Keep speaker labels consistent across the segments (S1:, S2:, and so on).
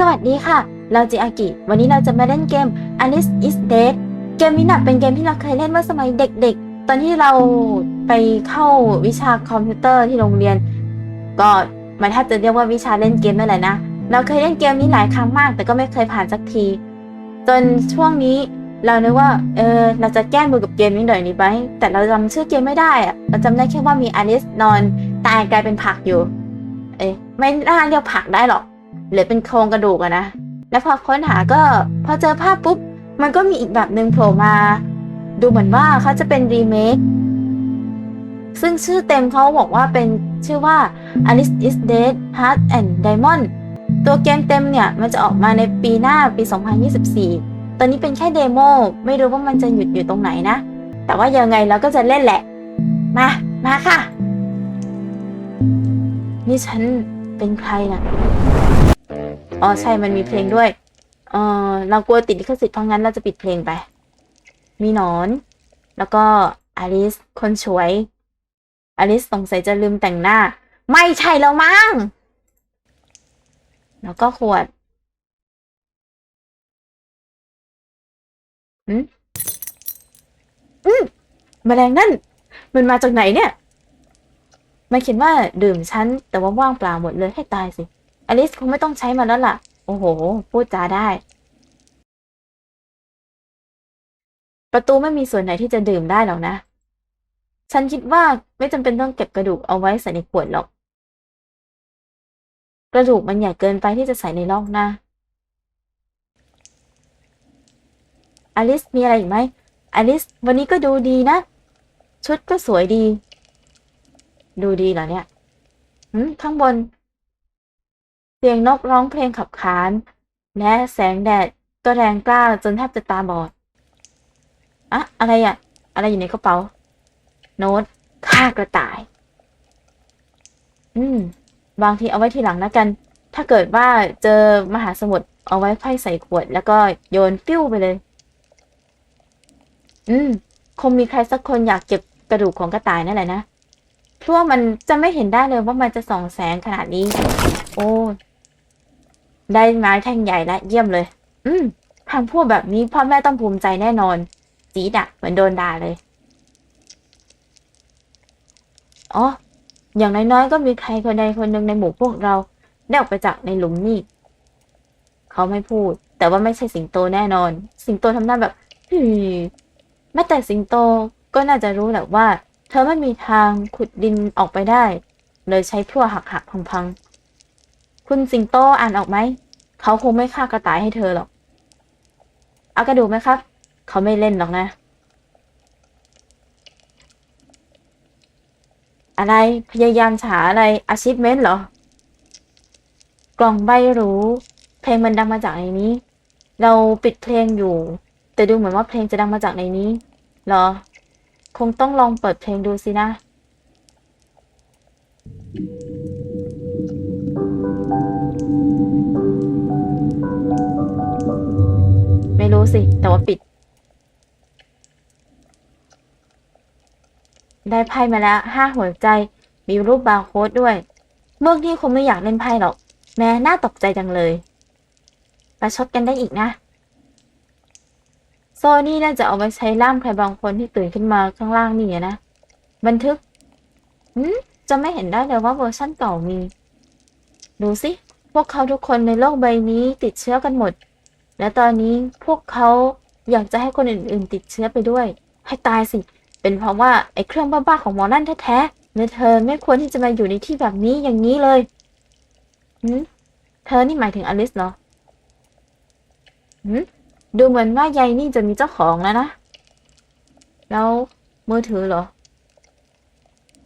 S1: สวัสดีค่ะ เราจิอากิ วันนี้เราจะมาเล่นเกม Alice is Dead เกมนี้นะเป็นเกมที่เราเคยเล่นเมื่อสมัยเด็กๆ ตอนที่เราไปเข้าวิชาคอมพิวเตอร์ที่โรงเรียน ก็มันแทบจะเรียกว่าวิชาเล่นเกมนั่นแหละนะ เราเคยเล่นเกมนี้หลายครั้งมาก แต่ก็ไม่เคยผ่านสักที จนช่วงนี้เรานึกว่า เออ เราจะแก้มือกับเกมนี้หน่อยดีไหมแต่เราจำชื่อเกมไม่ได้อะเราจำได้แค่ว่ามีอลิสนอนตายกลายเป็นผักอยู่ เอ้ยไม่น่าเรียกผักได้หรอก หรือเป็นโครงกระดูกอะนะ แล้วพอค้นหาก็พอเจอภาพปุ๊บ มันก็มีอีกแบบหนึ่งโผล่มา ดูเหมือนว่าเขาจะเป็นรีเมค ซึ่งชื่อเต็มเขาบอกว่าเป็นชื่อว่า Alice is Dead Heart and Diamond ตัวเกมเต็มเนี่ยมันจะออกมาในปีหน้าปี 2024 ตอนนี้เป็นแค่เดโมไม่รู้ว่ามันจะหยุดอยู่ตรงไหนนะ แต่ว่ายังไงเราก็จะเล่นแหละ มา มาค่ะ นี่ฉันเป็นใครน่ะ อ๋อใช่มันมีเพลงด้วย เออเรากลัวติดลิขสิทธิ์เพราะงั้นเราจะปิดเพลงไป มีหนอน แล้วก็อลิสคนสวย อลิสสงสัยจะลืมแต่งหน้า ไม่ใช่แล้วมั้ง แล้วก็ขวดอืมอืมแมลงนั่น มันมาจากไหนเนี่ย มันเขียนว่าดื่มฉัน แต่ว่าว่างเปล่าหมดเลยให้ตายสิ อลิสคงไม่ต้องใช้มันแล้วล่ะ โอ้โห พูดจาได้ ประตูไม่มีส่วนไหนที่จะดื่มได้หรอกนะ ฉันคิดว่าไม่จำเป็นต้องเก็บกระดูกเอาไว้ใส่ในขวดหรอก กระดูกมันใหญ่เกินไปที่จะใส่ในล่องนะอลิสมีอะไรอีกไหมอลิส วันนี้ก็ดูดีนะ ชุดก็สวยดี ดูดีเหรอเนี่ยข้างบน สียงนกร้องเพลงขับขาน และแสงแดดก็แรงกล้าจนแทบจะตาบอดอะอะไรอะอะไรอยู่ในกระเป๋า โน้ตฆ่ากระต่าย อืมบางทีเอาไว้ทีหลังนะกัน ถ้าเกิดว่าเจอมหาสมุทรเอาไว้ไขว้ใส่ขวด แล้วก็โยนปิ้วไปเลย อืม คงมีใครสักคนอยากเก็บกระดูกของกระต่ายนั่นแหละนะเพราะว่ามันจะไม่เห็นได้เลยว่ามันจะส่องแสงขนาดนี้ โอ้ ได้ไม้แท่งใหญ่และเยี่ยมเลย อืมทำพวกแบบนี้พ่อแม่ต้องภูมิใจแน่นอน จีดอะเหมือนโดนด่าเลย อ๋อ อย่างน้อยๆ ก็มีใครคนใดคนหนึ่งในหมู่พวกเรา ได้ออกไปจากในหลุมนี่ เขาไม่พูด แต่ว่าไม่ใช่สิงโตแน่นอน สิงโตทำหน้าแบบฮึแม้แต่สิงโตก็น่าจะรู้แหละว่า เธอไม่มีทางขุดดินออกไปได้ เลยใช้พลั่วหักๆพังๆ คุณสิงโตอ่านออกไหม เขาคงไม่ฆ่ากระต่ายให้เธอหรอก เอากระดูกไหมครับ เขาไม่เล่นหรอกนะ อะไรพยายามหาอะไร achievement เหรอ กล่องใบหรูเพลงมันดังมาจากในนี้ เราปิดเพลงอยู่ แต่ดูเหมือนว่าเพลงจะดังมาจากในนี้เหรอ คงต้องลองเปิดเพลงดูสินะ ไม่รู้สิ แต่ว่าปิด ได้ไพ่มาแล้วห้าหัวใจ มีรูปบาร์โค้ดด้วย เมื่อที่คงไม่อยากเล่นไพ่หรอก แม้น่าตกใจจังเลยประชดกันได้อีกนะ โซนี่น่าจะเอาไว้ใช้ล่ามใครบางคนที่ตื่นขึ้นมาข้างล่างนี่นะ บันทึกหืมจะไม่เห็นได้เลยว่าเวอร์ชั่นเก่ามี ดูสิ พวกเขาทุกคนในโลกใบนี้ติดเชื้อกันหมด และตอนนี้พวกเขาอยากจะให้คนอื่นๆ ติดเชื้อไปด้วย ให้ตายสิ เป็นเพราะว่าไอ้เครื่องบ้าๆของหมอนั่นแท้ๆและเธอไม่ควรที่จะมาอยู่ในที่แบบนี้อย่างนี้เลยหืมเธอนี่หมายถึงอลิสเหรอหืมดูเหมือนว่ายายนี่จะมีเจ้าของแล้วนะ แล้วมือถือเหรอ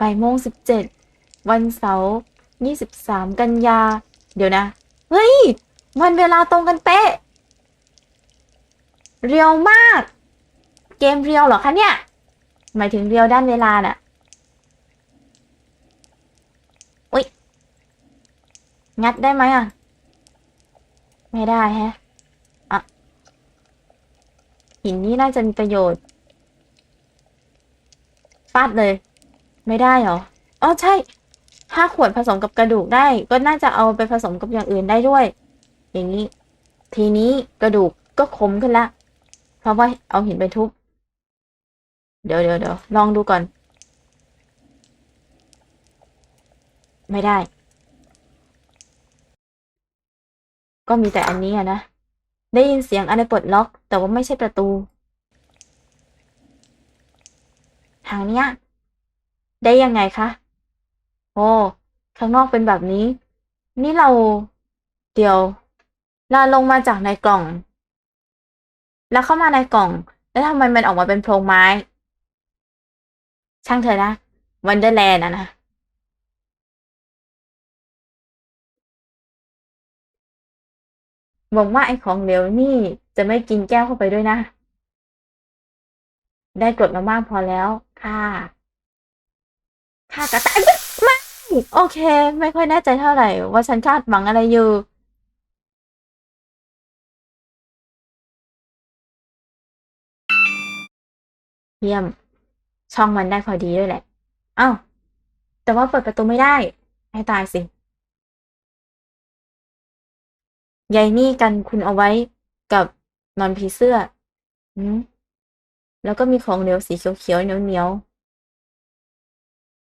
S1: บ่ายโมงสิบเจ็ดวันเสาร์ยี่สิบสามกันยา เดี๋ยวนะ เฮ้ย วันเวลาตรงกันเป๊ะ เรียวมาก เกมเรียวเหรอคะเนี่ย หมายถึงเรียวด้านเวลาน่ะอุ๊ยงัดได้ไหมอะ ไม่ได้แฮะ อะ หินนี้น่าจะมีประโยชน์ฟาดเลย ไม่ได้เหรอ อ๋อใช่ ถ้าขวดผสมกับกระดูกได้ ก็น่าจะเอาไปผสมกับอย่างอื่นได้ด้วย อย่างนี้ ทีนี้กระดูกก็คมขึ้นละ ราะว่าเอาหินไปทุบ เดี๋ยวเดี๋ยวเดี๋ยวลองดูก่อน ไม่ได้ ก็มีแต่อันนี้อะนะ ได้ยินเสียงอะไรปลดล็อก แต่ว่าไม่ใช่ประตู ทางเนี้ย ได้ยังไงคะ โอ้ ข้างนอกเป็นแบบนี้ นี่เรา เดี๋ยวเราลงมาจากในกล่อง แล้วเข้ามาในกล่อง แล้วทำไมมันออกมาเป็นโพรงไม้ ช่างเถอะนะวันเดอร์แลนด์อะนะหวังว่าไอ้ของเหลวนี่จะไม่กินแก้วเข้าไปด้วยนะ ได้กรดมามากพอแล้วค่ะค่ะกระต่ายไม่โอเค ไม่ค่อยแน่ใจเท่าไหร่ ว่าฉันคาดหวังอะไรอยู่ เยี่ยม ช่องมันได้พอดีด้วยแหละ เอ้า แต่ว่าเปิดประตูไม่ได้ ให้ตายสิยายนี่กันคุณเอาไว้กับนอนผีเสื้ออืมแล้วก็มีของเหลวสีเขียวๆเหนียว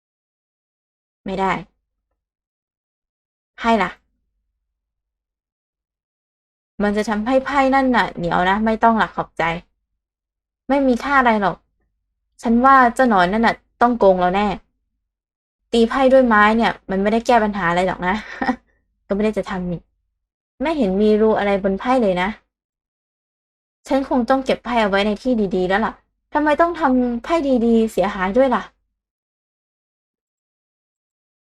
S1: ๆ ไม่ได้ให้ล่ะ มันจะทำให้ไพ่นั่นน่ะ เหนียวนะ ไม่ต้องหลักขอบใจ ไม่มีค่าอะไรหรอก ฉันว่าเจ้าหนอนนั่นน่ะ ต้องโกงเราแน่ ตีไพ่ด้วยไม้เนี่ย มันไม่ได้แก้ปัญหาอะไรหรอกนะ ก็ไม่ได้จะทำนี่ไม่เห็นมีรูอะไรบนไพ่เลยนะ ฉันคงต้องเก็บไพ่เอาไว้ในที่ดีๆ แล้วล่ะทำไมต้องทำไพ่ดีๆ เสียหายด้วยล่ะ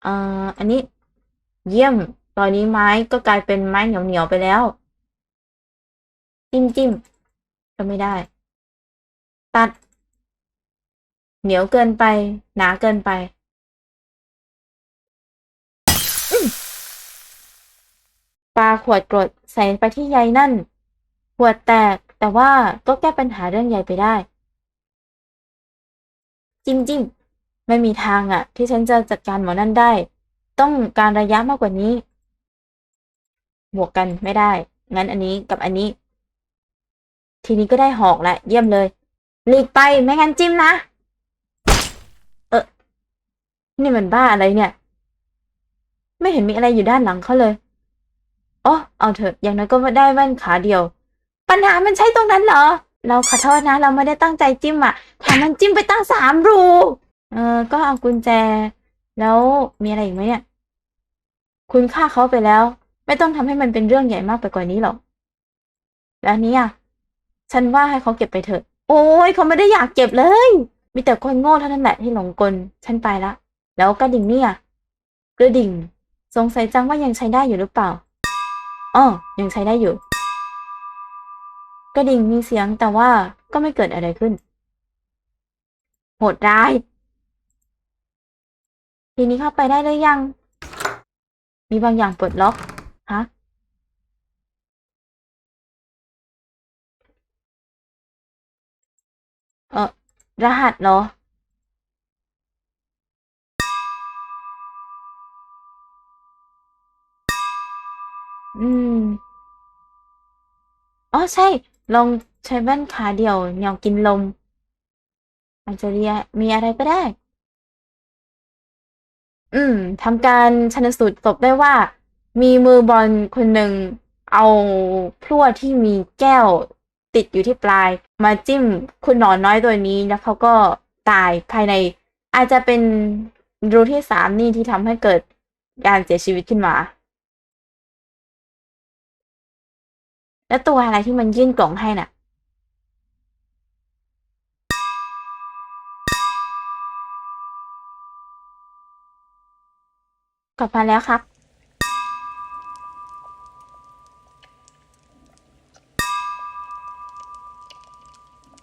S1: เอ่ออันนี้ เยี่ยม ตอนนี้ไม้ก็กลายเป็นไม้เหนียวๆไปแล้ว จิ้มจิ้มก็ไม่ได้ ตัด เหนียวเกินไป หนาเกินไปปาขวดกรดใส่ไปที่ใยนั่น ขวดแตกแต่ว่าก็แก้ปัญหาเรื่องใยไปได้จิ้มจิ้มไม่มีทางอะที่ฉันจะจัดการหมอนั่นได้ ต้องการระยะมากกว่านี้ บวกกันไม่ได้ งั้นอันนี้กับอันนี้ ทีนี้ก็ได้หอกละเยี่ยมเลย หลีกไปไม่งั้นจิ้มนะ นี่มันบ้าอะไรเนี่ย ไม่เห็นมีอะไรอยู่ด้านหลังเขาเลยอ๋อเอาเถอะอย่างน้อยก็ได้แว่นขาเดียว ปัญหามันใช่ตรงนั้นเหรอ เราขอโทษนะ เราไม่ได้ตั้งใจจิ้มอะแถมมันจิ้มไปตั้งสามรูเออก็เอากุญแจ แล้วมีอะไรอีกไหมเนี่ย คุณฆ่าเขาไปแล้ว ไม่ต้องทำให้มันเป็นเรื่องใหญ่มากไปกว่านี้หรอกแล้วนี้อะฉันว่าให้เขาเก็บไปเถอะ โอ้ยเขาไม่ได้อยากเก็บเลย มีแต่คนโง่เท่านั้นแหละที่หลงกล ฉันไปละ แล้วกระดิ่งเนี่ยกระดิ่ง สงสัยจังว่ายังใช้ได้อยู่หรือเปล่าอ๋อยังใช้ได้อยู่ กระดิ่งมีเสียงแต่ว่าก็ไม่เกิดอะไรขึ้น โหดร้าย ทีนี้เข้าไปได้หรือยัง มีบางอย่างปลดล็อก ฮะ เออรหัสเหรอ อืม อ๋อ ใช่ ลองใช้แว่นขาเดียวเหนี่ยวกินลม อาจจะเรียมีอะไรก็ได้ อืมทำการชันสูตรศพได้ว่า มีมือบอลคนหนึ่งเอาพลั่วที่มีแก้วติดอยู่ที่ปลาย มาจิ้มคุณหนอนน้อยตัวนี้แล้วเขาก็ตายภายใน อาจจะเป็นรูที่สามนี่ที่ทำให้เกิดการเสียชีวิตขึ้นมา แล้วตัวอะไรที่มันยื่นกล่องให้น่ะ กลับมาแล้วครับ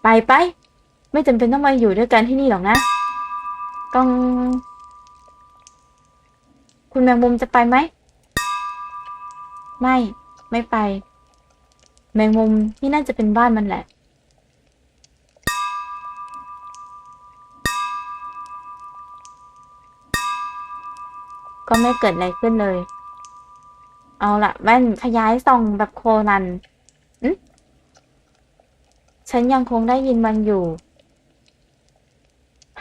S1: ไปไป ไม่จำเป็นต้องมาอยู่ด้วยกันที่นี่หรอกนะต้อง คุณแมงมุมจะไปไหม ไม่ ไม่ไป แมงมุมนี่น่าจะเป็นบ้านมันแหละ ก็ไม่เกิดอะไรขึ้นเลย เอาละแว่นขยายส่องแบบโคนันอืมฉันยังคงได้ยินมันอยู่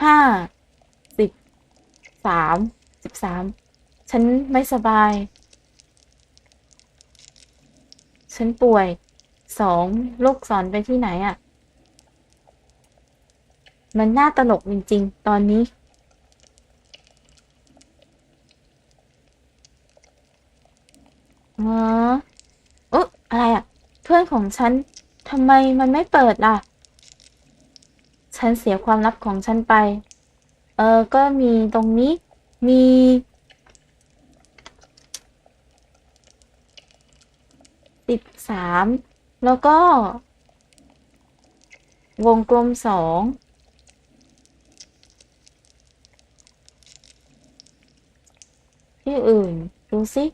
S1: ห้า สิบ สาม สิบสาม ฉันไม่สบาย ฉันป่วย สองลูกศรไปที่ไหนอะ่ะ มันน่าตลกจริงๆ ตอนนี้ อ๋ออุ๊ยอะไรอะ เพื่อนของฉันทำไมมันไม่เปิดล่ะ ฉันเสียความลับของฉันไป เออ ก็มีตรงนี้ มีสิบสาม แล้วก็ วงกลมสองที่อื่น ดูสิ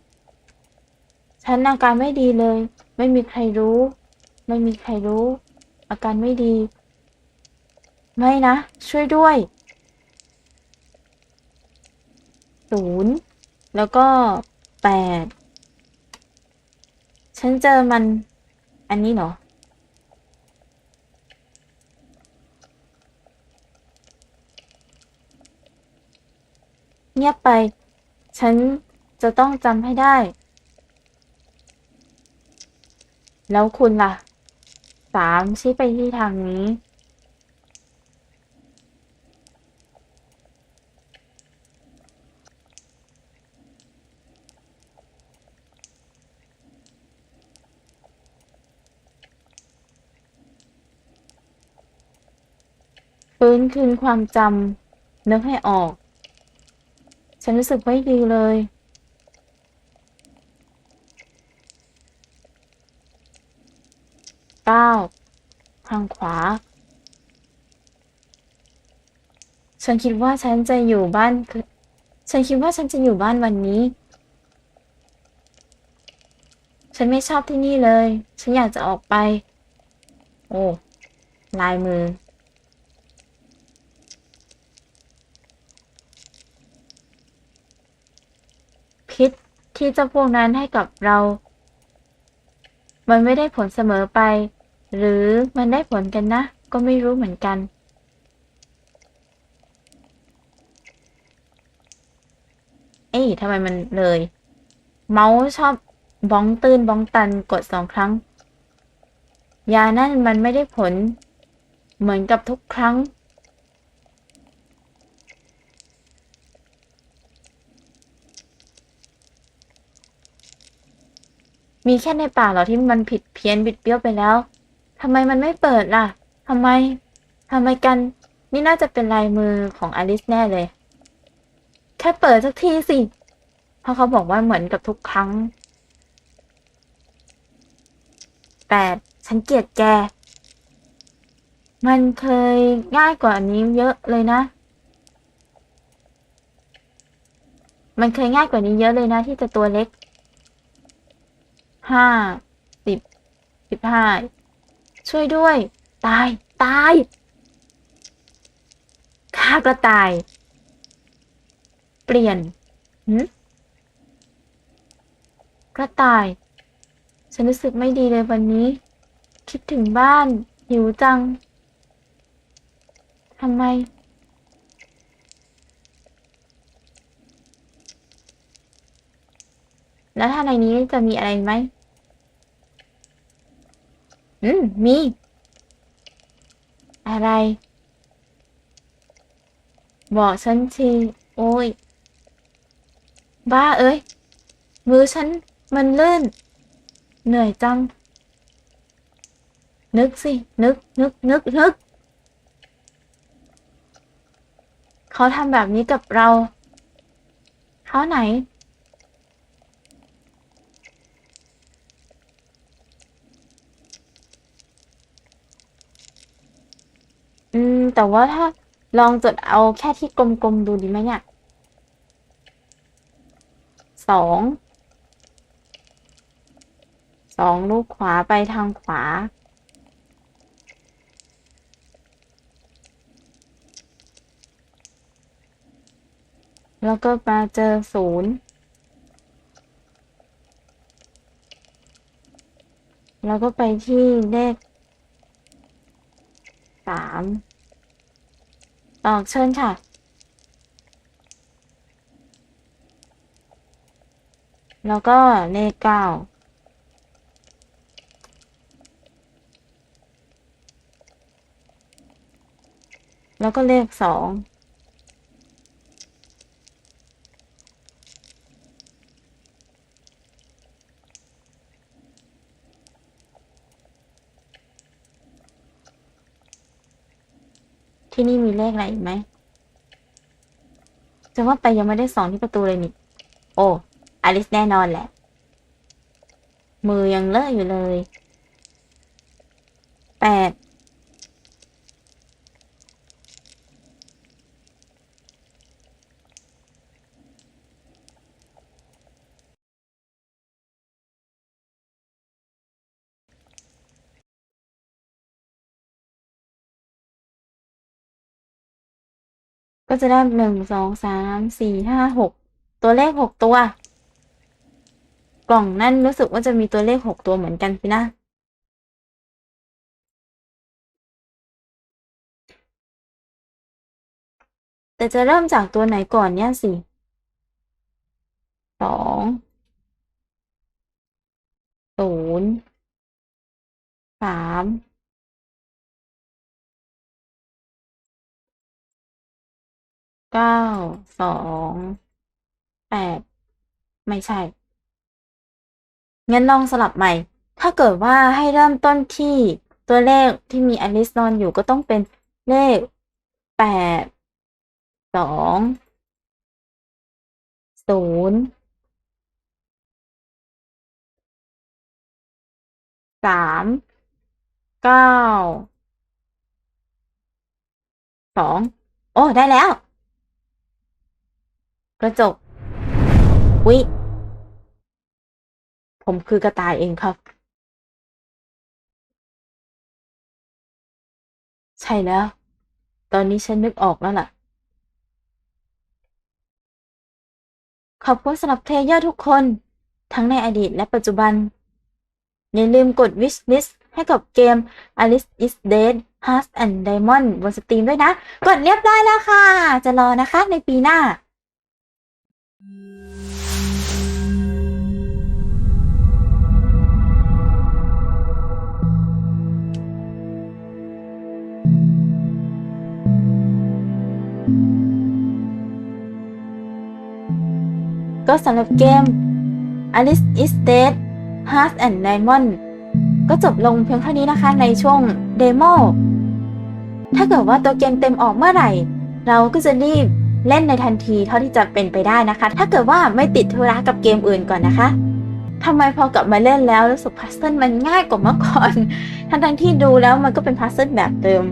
S1: ฉันอาการไม่ดีเลย ไม่มีใครรู้ ไม่มีใครรู้ อาการไม่ดี ไม่นะ ช่วยด้วยศูนย์แล้วก็แปดฉันเจอมัน อันนี้เนาะเงียบไป ฉันจะต้องจำให้ได้ แล้วคุณล่ะ สามชี้ไปที่ทางนี้ คืนความจำนึกให้ออก ฉันรู้สึกไม่ดีเลย เก้าทางขวา ฉันคิดว่าฉันจะอยู่บ้านคือฉันคิดว่าฉันจะอยู่บ้านวันนี้ ฉันไม่ชอบที่นี่เลย ฉันอยากจะออกไป โอ้ ลายมือ พิษ ที่เจ้าพวกนั้นให้กับเรา มันไม่ได้ผลเสมอไป หรือมันได้ผลกันนะ ก็ไม่รู้เหมือนกัน เอ๊ะทำไมมันเลย เมาส์ชอบบ้องตื้นบ้องตันกดสองครั้ง ยานั่นมันไม่ได้ผล เหมือนกับทุกครั้ง มีแค่ในป่าเหรอที่มันผิดเพี้ยนบิดเบี้ยวไปแล้วทำไมมันไม่เปิดล่ะทำไมทำไมกัน นี่น่าจะเป็นลายมือของอลิสแน่เลย แค่เปิดสักทีสิ เพราะเขาบอกว่าเหมือนกับทุกครั้งแต่ฉันเกลียดแก มันเคยง่ายกว่านี้เยอะเลยนะ มันเคยง่ายกว่านี้เยอะเลยนะที่จะตัวเล็ก ห้าสิบสิบห้าช่วยด้วย ตาย ตายฆ่ากระต่าย เปลี่ยนหืกระต่าย ฉันรู้สึกไม่ดีเลยวันนี้ คิดถึงบ้าน หิวจังทำไม แล้วถ้าในนี้จะมีอะไรไหม อืม มี อะไร บอกฉันที โอ้ย บ้าเอ้ย มือฉันมันลื่น เหนื่อยจัง นึกสิ นึก นึก นึก นึก เขาทำแบบนี้กับเรา เขาไหน อืม แต่ว่าถ้าลองจดเอาแค่ที่กลมๆดูดีไหมเนี่ยสองสองลูกขวาไปทางขวา แล้วก็มาเจอศูนย์แล้วก็ไปที่เลขสาม ออกเชิญค่ะ แล้วก็เลขเก้าแล้วก็เลขสอง ที่นี่มีเลขอะไรอีกไหมจะว่าไปยังไม่ได้สองที่ประตูเลยนี่ โอ้อลิสแน่นอนแหละ มือยังเลอะอยู่เลยแปด จะได้หนึ่งสองสามสี่ห้าหกตัวเลขหกตัว กล่องนั่นรู้สึกว่าจะมีตัวเลขหกตัวเหมือนกันสินะ แต่จะเริ่มจากตัวไหนก่อนเนี่ยสิสองศูนย์สาม เก้าสองแปดไม่ใช่ งั้นลองสลับใหม่ ถ้าเกิดว่าให้เริ่มต้นที่ตัวเลขที่มีอลิสนอนอยู่ก็ต้องเป็นเลขแปดสองศูนย์สามเก้าสองโอ้ ได้แล้ว กระจกวิผมคือกระต่ายเองครับ ใช่แล้ว ตอนนี้ฉันนึกออกแล้วล่ะ ขอบคุณสำหรับเพลเยอร์ทุกคน ทั้งในอดีตและปัจจุบัน อย่าลืมกด wish list ให้กับเกม Alice is Dead Hearts and Diamond บนสตรีมด้วยนะ กดเรียบร้อยแล้วค่ะ จะรอนะคะในปีหน้า ก็สำหรับเกม Alice is Dead Hearts and Diamond ก็จบลงเพียงเท่านี้นะคะในช่วงเดโมถ้าเกิดว่าตัวเกมเต็มออกเมื่อไหร่ เราก็จะรีบ เล่นในทันทีเท่าที่จะเป็นไปได้นะคะ ถ้าเกิดว่าไม่ติดธุระกับเกมอื่นก่อนนะคะทำไมพอกลับมาเล่นแล้วรู้สึกพัซเซิลมันง่ายกว่าเมื่อก่อนทั้งทั้งที่ดูแล้วมันก็เป็นพัซเซิลแบบเดิม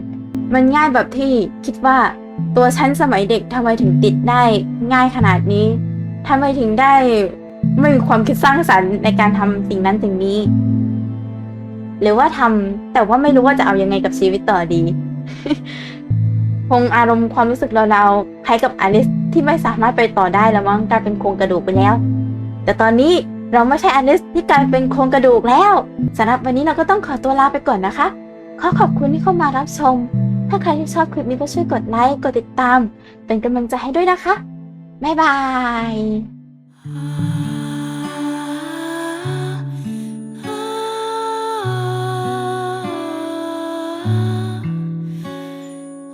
S1: มันง่ายแบบที่คิดว่าตัวฉันสมัยเด็กทำไมถึงติดได้ง่ายขนาดนี้ทำไมถึงได้ไม่มีความคิดสร้างสรรค์ในการทำสิ่งนั้นสิ่งนี้ หรือว่าทำแต่ว่าไม่รู้ว่าจะเอายังไงกับชีวิตต่อดี คงอารมณ์ความรู้สึกเราๆคล้ายกับอลิสที่ไม่สามารถไปต่อได้แล้วมั้งกลายเป็นโครงกระดูกไปแล้ว แต่ตอนนี้เราไม่ใช่อลิสที่กลายเป็นโครงกระดูกแล้วสำหรับวันนี้เราก็ต้องขอตัวลาไปก่อนนะคะ ขอขอบคุณที่เข้ามารับชม ถ้าใครที่ชอบคลิปนี้ก็ช่วยกดไลค์กดติดตาม เป็นกำลังใจให้ด้วยนะคะบ๊ายบาย